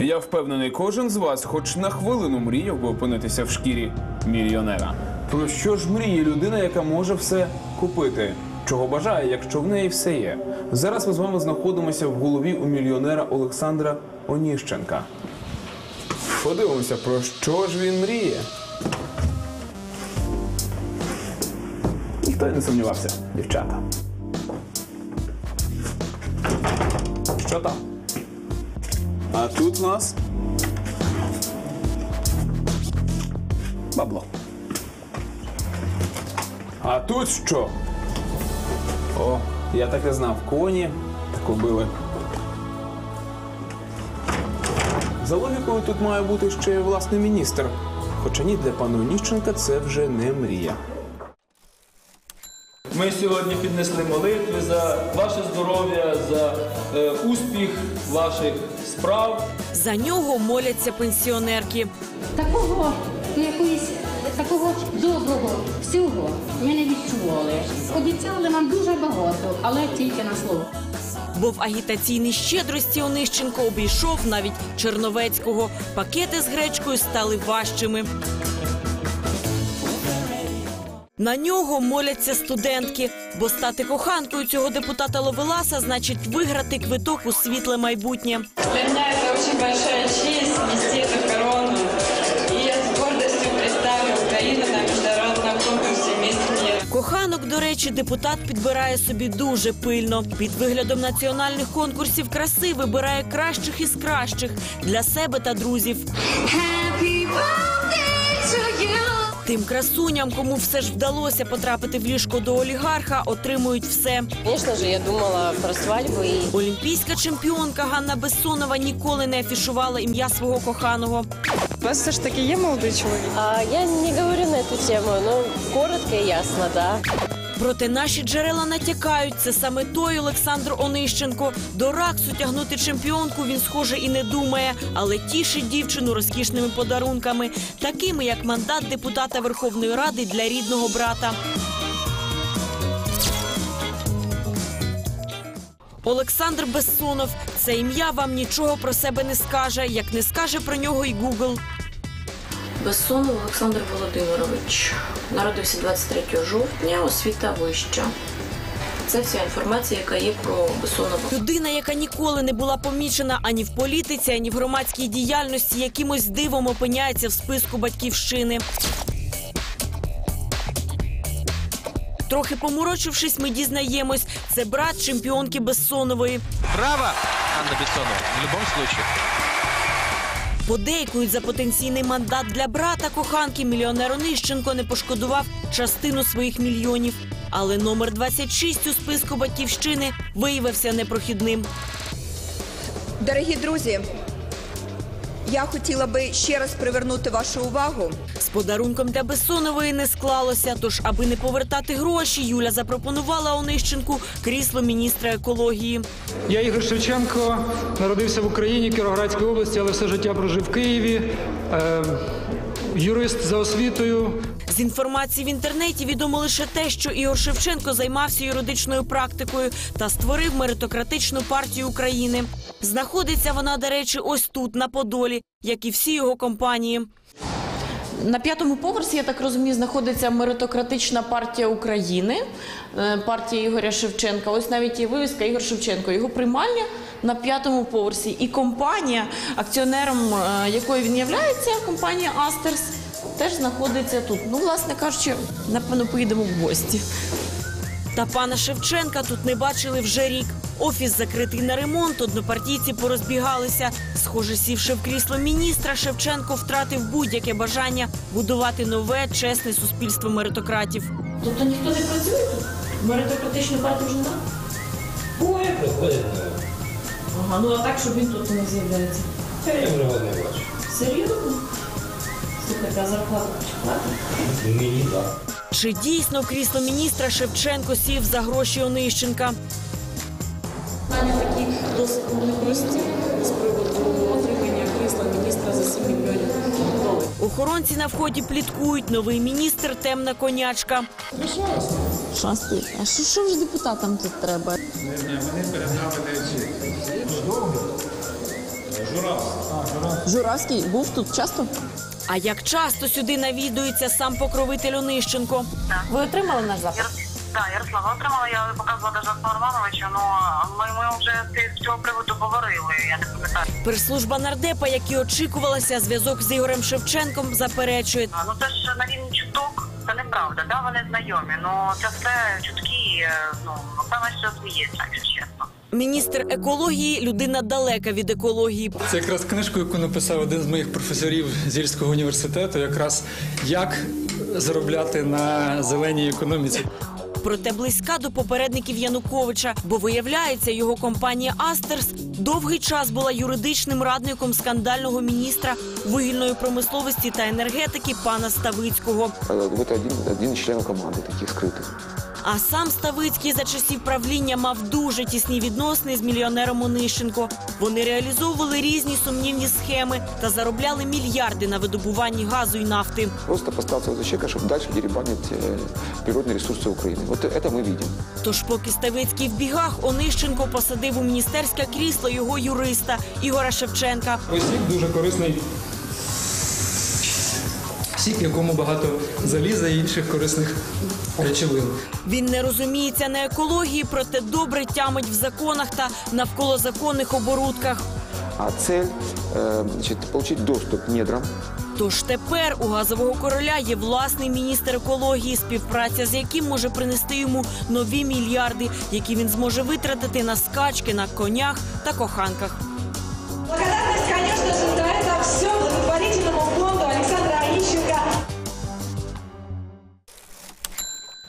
Я впевнений, кожен з вас, хоч на хвилину мріяв би опинитися в шкірі мільйонера. Про що ж мріє людина, яка може все купити? Чого бажає, якщо в неї все є? Зараз ми з вами знаходимося в голові у мільйонера Олександра Оніщенка. Подивимося, про що ж він мріє. Ніхто не сумнівався, дівчата. Що там? А тут у нас бабло. А тут що? О, я так і знав, коні так убили. За логікою тут має бути ще власний міністр. Хоча ні, для пана Оніщенка це вже не мрія. Ми сьогодні піднесли молитви за ваше здоров'я, за е, успіх ваших справ. За нього моляться пенсіонерки. Такого якоїсь такого доброго всього ми не відчували. Обіцяли нам дуже багато, але тільки на слово. Бо в агітаційній щедрості Онищенко обійшов навіть Черновецького. Пакети з гречкою стали важчими. На нього моляться студентки, бо стати коханкою цього депутата Ловеласа значить виграти квиток у світле майбутнє. Для меня это очень большая честь нести эту корону. И я с гордостью представлю Украину на международном конкурсе «Мисс Мир». Коханок, до речі, депутат підбирає собі дуже пильно. Під виглядом національних конкурсів краси вибирає кращих із кращих для себе та друзів. Тим красуням, кому все ж вдалося потрапити в ліжко до олігарха, отримують все. Звісно ж, я думала про свадьбу І... Олімпійська чемпіонка Ганна Бессонова ніколи не афішувала ім'я свого коханого. У вас все ж таки є молодий чоловік? а, я не говорю на цю тему, ну коротко і ясно, да. Проте наші джерела натякають, це саме той Олександр Онищенко. До раксу тягнути чемпіонку він, схоже, і не думає, але тішить дівчину розкішними подарунками, такими як мандат депутата Верховної Ради для рідного брата. Олександр Бессонов. Це ім'я вам нічого про себе не скаже, як не скаже про нього й Гугл. Безсонов Олександр Володимирович народився 23 жовтня, освіта вища. Це вся інформація, яка є про Бессонова. Людина, яка ніколи не була помічена ані в політиці, ані в громадській діяльності, якимось дивом опиняється в списку батьківщини. Трохи поморочившись, ми дізнаємось, це брат чемпіонки Безсонової. Браво, Анна Бессонова, в любом случае. Подейкують за потенційний мандат для брата коханки. Мільйонер Онищенко не пошкодував частину своїх мільйонів. Але номер 26 у списку батьківщини виявився непрохідним. Дорогі друзі, я хотіла би ще раз привернути вашу увагу З подарунком для Бессонової не склалося. Тож, аби не повертати гроші, Юля запропонувала Онищенку крісло міністра екології. Я Ігор Шевченко, народився в Україні, Кіровоградській області, але все життя прожив в Києві. Е, юрист за освітою. Інформації в інтернеті відомо лише те, що Ігор Шевченко займався юридичною практикою та створив меритократичну партію України. Знаходиться вона, до речі, ось тут, на Подолі, як і всі його компанії. На п'ятому поверсі, я так розумію, знаходиться меритократична партія України, е, партія Ігоря Шевченка. Ось навіть є вивіска Ігор Шевченко. Його приймальня на п'ятому поверсі. І компанія, акціонером е, якої він являється, компанія Астерс, теж знаходиться тут. Ну, власне кажучи, напевно, поїдемо в гості. Та пана Шевченка тут не бачили вже рік. Офіс закритий на ремонт, однопартійці порозбігалися. Схоже, сівши в крісло міністра, Шевченко втратив будь-яке бажання будувати нове, чесне суспільство меритократів. Тобто ніхто не працює тут? Меритократичну партію вже немає? Ой, приходить. Ага, ну а так, щоб він тут не з'являється. Я його не бачу. Серйозно? Слухайте, а зарплату чи платить? Мені так. Чи дійсно в крісло міністра Шевченко сів за гроші Онищенка? Питання такі досить непрості з приводу отримання крісла міністра за 7 мільйонів доларів. Охоронці на вході пліткують. Новий міністр темна конячка. Шанси. А що, що ж депутатам тут треба? Журавський. Журавський був тут часто? А як часто сюди навідується сам покровитель Онищенко? Ви отримали наш запит? Так, Ярослава отримала, я показувала даже Антону Романовичу, ну ми, ми вже з цього приводу говорили, я не пам'ятаю. Прес-служба нардепа, як і очікувалося, зв'язок з Ігорем Шевченком заперечує. А, Ну це ж на рівні чуток, це неправда, да, вони знайомі, ну це все чутки, е, ну, напевно, що зміється, якщо чесно. Міністр екології людина далека від екології. Це якраз книжку, яку написав один з моїх професорів з Ільського університету, якраз як заробляти на зеленій економіці. Проте близька до попередників Януковича, бо виявляється, його компанія Астерс довгий час була юридичним радником скандального міністра вугільної промисловості та енергетики пана Ставицького. Вот один, один из членов команды таких скрытых. А сам Ставицький за часів правління мав дуже тісні відносини з мільйонером Онищенко. Вони реалізовували різні сумнівні схеми та заробляли мільярди на видобуванні газу і нафти. Просто поставил за человека, чтобы дальше деребанить э, природные ресурсы Украины. Вот это мы видим. Тож, поки Ставицький в бігах, Онищенко посадив у міністерське крісло його юриста Ігора Шевченка. Ось сік дуже корисний. Сік, в якому багато заліза і інших корисних речовин. Він не розуміється на екології, проте добре тямить в законах та навколо законних оборудках. А цель е, – отримати доступ к недрам. Тож тепер у газового короля є власний міністр екології, співпраця з яким може принести йому нові мільярди, які він зможе витратити на скачки на конях та коханках. Благодарність, звісно, звісно, за все.